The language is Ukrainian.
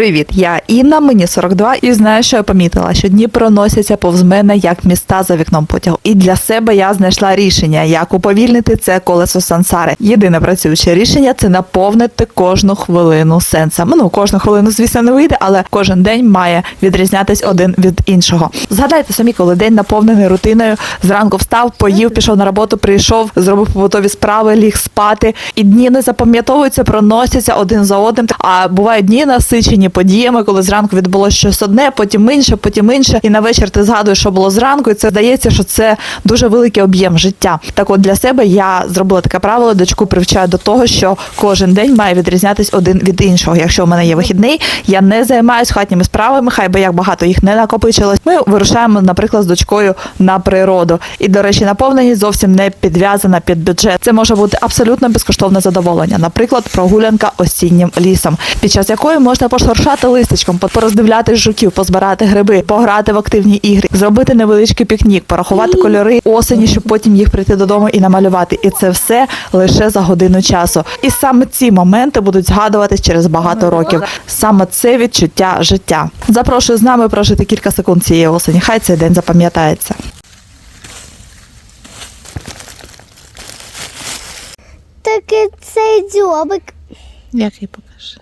Привіт, я Інна, мені 42 і знаю, що я помітила, що дні проносяться повз мене як міста за вікном потягу. І для себе я знайшла рішення, як уповільнити це колесо сансари. Єдине працююче рішення це наповнити кожну хвилину сенсом. Ну, кожну хвилину, звісно, не вийде, але кожен день має відрізнятись один від іншого. Згадайте самі, коли день наповнений рутиною, зранку встав, поїв, пішов на роботу, прийшов, зробив побутові справи, ліг спати. І дні не запам'ятовуються, проносяться один за одним. А бувають дні насичені подіями, коли зранку відбулося щось одне, потім інше, потім інше. І на вечір ти згадуєш, що було зранку, і це здається, що це дуже великий об'єм життя. Так от для себе я зробила таке правило, дочку привчаю до того, що кожен день має відрізнятись один від іншого. Якщо у мене є вихідний, я не займаюсь хатніми справами, хай би як багато їх не накопичилось. Ми вирушаємо, наприклад, з дочкою на природу. І, до речі, наповненість зовсім не підв'язана під бюджет. Це може бути абсолютно безкоштовне задоволення. Наприклад, прогулянка осіннім лісом, під час якої можна пошуршати листочком, пороздивляти жуків, позбирати гриби, пограти в активні ігри, зробити невеличкий пікнік, порахувати кольори осені, щоб потім їх прийти додому і намалювати. І це все лише за годину часу. І саме ці моменти будуть згадуватись через багато років. Саме це відчуття життя. Запрошую з нами прожити кілька секунд цієї осені. Хай цей день запам'ятається. Так цей дзьобик. Як їй покаже?